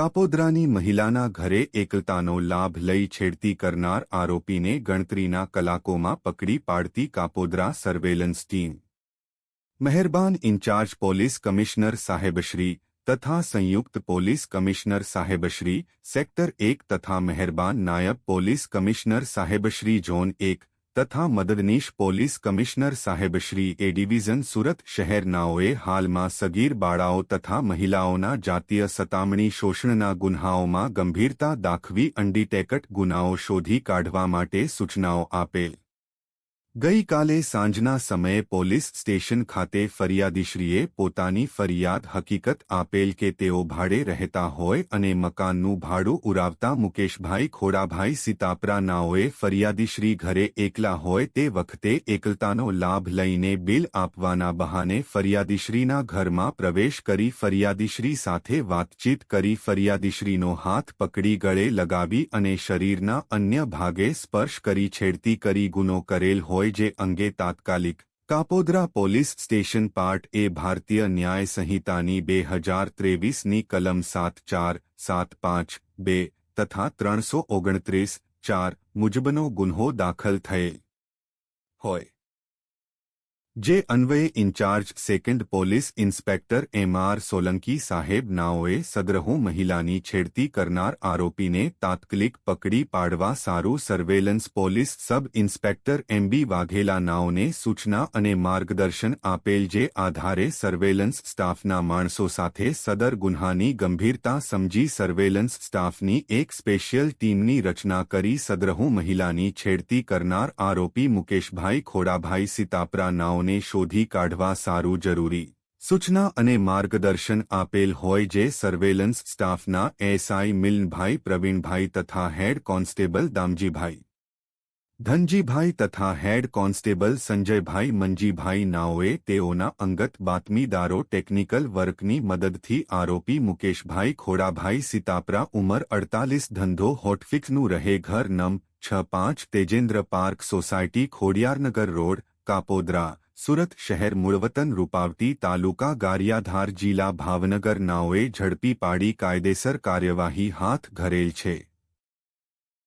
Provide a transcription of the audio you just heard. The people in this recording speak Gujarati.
કાપોદરાની મહિલાના ઘરે એકલતાનો લાભ લઈ છેડતી કરનાર આરોપીને ગણતરીના કલાકોમાં પકડી પાડતી કાપોદરા સર્વેલન્સ ટીમ મહેરબાન ઇન્ચાર્જ પોલીસ કમિશનર સાહેબશ્રી તથા સંયુક્ત પોલીસ કમિશનર સાહેબશ્રી સેક્ટર એક તથા મહેરબાન નાયબ પોલીસ કમિશનર સાહેબશ્રી ઝોન એક તથા મદદનીશ પોલીસ કમિશનર સાહેબશ્રી એ ડિવિઝન સુરત શહેરનાઓએ હાલમાં સગીર બાળાઓ તથા મહિલાઓના જાતીય સતામણી શોષણના ગુન્હાઓમાં ગંભીરતા દાખવી અંડીટેકટ ગુનાઓ શોધી કાઢવા માટે સૂચનાઓ આપેલ ગઈકાલે સાંજના સમયે પોલીસ સ્ટેશન ખાતે ફરિયાદીશ્રીએ પોતાની ફરિયાદ હકીકત આપેલ કે તેઓ ભાડે રહેતા હોય અને મકાનનું ભાડું ઉરાવતા મુકેશભાઈ ખોડાભાઈ સીતાપરાનાઓએ ફરિયાદીશ્રી ઘરે એકલા હોય તે વખતે એકલતાનો લાભ લઈને બિલ આપવાના બહાને ફરિયાદીશ્રીના ઘરમાં પ્રવેશ કરી ફરિયાદીશ્રી સાથે વાતચીત કરી ફરિયાદીશ્રીનો હાથ પકડી ગળે લગાવી અને શરીરના અન્ય ભાગે સ્પર્શ કરી છેડતી કરી ગુનો કરેલ હોય હોય જે અંગે તાત્કાલિક Kapodra police station part A ભારતીય ન્યાય સંહિતાની બે હજાર ત્રેવીસની કલમ સાત ચાર સાત પાંચ બે તથા ત્રણસો ઓગણત્રીસ ચાર મુજબનો ગુન્હો દાખલ થયે હોય जे अन्वय incharge second police inspector R Solanki साहेब नाओए सदरहू महिलानी छेड़ती करनार आरोपी ने तात्कालिक पकड़ी पाड़वा सारू surveillance police sub inspector MB Vaghela नाओ ने सूचना अने मार्गदर्शन आपेल जे आधारे सर्वेलंस स्टाफना मणसों साथ सदर गुन्हा गंभीरता समझी सर्वेलंस की एक स्पेशल टीम की रचना कर सदरहू महिलानी छेड़ती करनार आरोपी मुकेशभाई खोड़ाभाई सीतापरा नाओ ને શોધી કાઢવા સારુ જરૂરી સૂચના અને માર્ગદર્શન આપેલ હોય જે સર્વેલન્સ સ્ટાફ ના એસઆઈ મિલનભાઈ પ્રવીણભાઈ તથા હેડ કોન્સ્ટેબલ દામજીભાઈ ધનજીભાઈ તથા હેડ કોન્સ્ટેબલ સંજયભાઈ મંજીભાઈ નાઓએ તેઓના અંગત બાતમીદારો ટેકનિકલ વર્ક ની મદદ થી આરોપી મુકેશભાઈ ખોડાભાઈ સીતાપરા ઉમર 48 ધંધો હોટફિક નું રહે ઘર નં 65 Tejendra park society Khodiyarnagar road Kapodra Surat શહેર મૂળવતન રૂપાવતી તાલુકા ગારિયાધાર જિલ્લા ભાવનગર નાઓએ ઝડપી પાડી કાયદેસર કાર્યવાહી હાથ ધરેલ છે